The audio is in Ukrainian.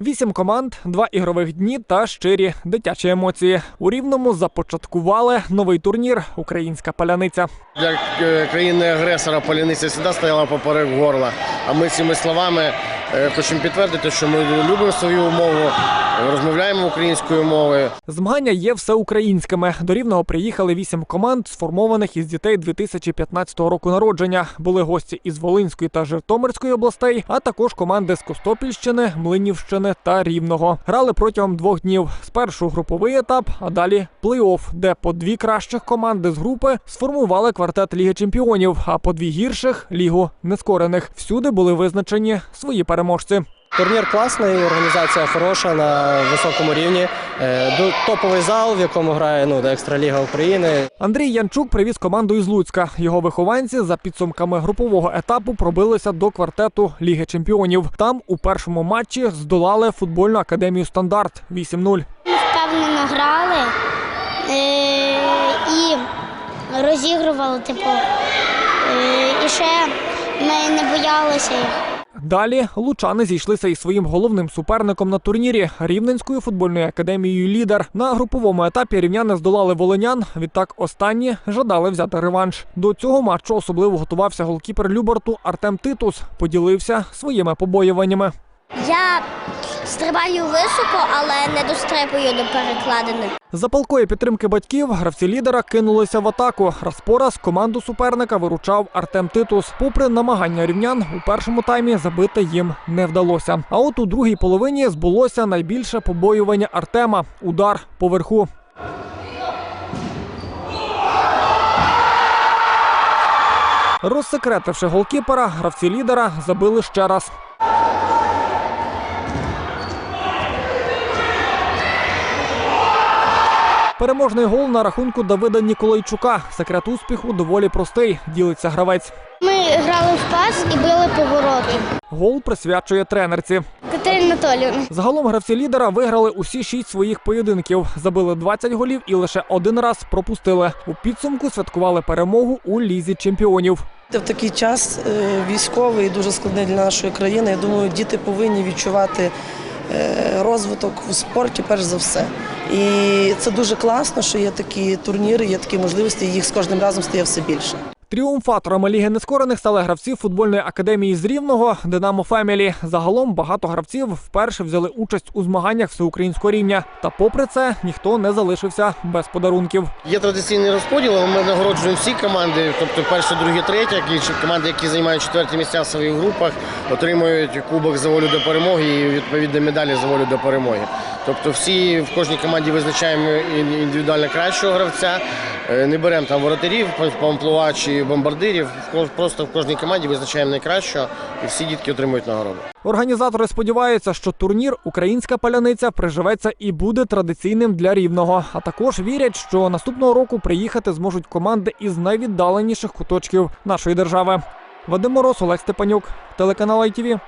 Вісім команд, два ігрових дні та щирі дитячі емоції. У рівному започаткували новий турнір Українська паляниця. Для е, країни-агресора паляниця завжди стояла поперек горла. А ми цими словами е, хочемо підтвердити, що ми любимо свою мову, е, розмовляємо українською мовою. Змагання є всеукраїнськими. До рівного приїхали вісім команд, сформованих із дітей 2015 року народження. Були гості із Волинської та Житомирської областей, а також команди з Костопільщини, Млинівщини та Рівного. Грали протягом двох днів. Спершу груповий етап, а далі плей-офф, де по дві кращих команди з групи сформували квартет Ліги Чемпіонів, а по дві гірших лігу нескорених. Всюди були визначені свої переможці. Турнір класний, організація хороша на високому рівні. Е, Топовий зал, в якому грає ну, Екстраліга України. Андрій Янчук привіз команду із Луцька. Його вихованці за підсумками групового етапу пробилися до квартету Ліги Чемпіонів. Там у першому матчі здолали футбольну академію Стандарт 8-0. Ми впевнено грали е, і розігрували, типу. Е, і ще ми не боялися їх. Далі лучани зійшлися із своїм головним суперником на турнірі Рівненською футбольною академією Лідер. На груповому етапі рівняни здолали волинян. Відтак останні жадали взяти реванш. До цього матчу особливо готувався голкіпер Люборту Артем Титус. Поділився своїми побоюваннями. Я стрибаю високо, але не дострибую до перекладини. За палкої підтримки батьків гравці лідера кинулися в атаку. Раз по раз команду суперника виручав Артем Титус. Попри намагання рівнян, у першому таймі забити їм не вдалося. А от у другій половині збулося найбільше побоювання Артема удар поверху. Розсекретивши голкіпера, гравці лідера забили ще раз. Переможний гол на рахунку Давида Ніколайчука. Секрет успіху доволі простий. Ділиться гравець. Ми грали в пас і били поворотом. Гол присвячує тренерці. Катерина Анатоліївна. Загалом гравці лідера виграли усі шість своїх поєдинків, забили 20 голів і лише один раз пропустили. У підсумку святкували перемогу у лізі чемпіонів. В такий час е, військовий дуже складний для нашої країни. Я думаю, діти повинні відчувати розвиток у спорті, перш за все. І це дуже класно, що є такі турніри, є такі можливості, і їх з кожним разом стає все більше. Тріумфаторами Ліги нескорених стали гравці футбольної академії з Рівного Динамо Фемілі. Загалом багато гравців вперше взяли участь у змаганнях всеукраїнського рівня. Та попри це ніхто не залишився без подарунків. Є традиційний розподіл, ми нагороджуємо всі команди, тобто перше, друге, третє, які команди, які займають четверті місця в своїх групах, отримують кубок за волю до перемоги і відповідно медалі за волю до перемоги. Тобто всі в кожній команді визначаємо індивідуально кращого гравця, е, не беремо там воротарів, чи бомбардирів. Просто в кожній команді визначаємо найкращого і всі дітки отримують нагороду. Організатори сподіваються, що турнір Українська паляниця приживеться і буде традиційним для рівного. А також вірять, що наступного року приїхати зможуть команди із найвіддаленіших куточків нашої держави. Вадим Мороз, Олег Степанюк, телеканал ITV.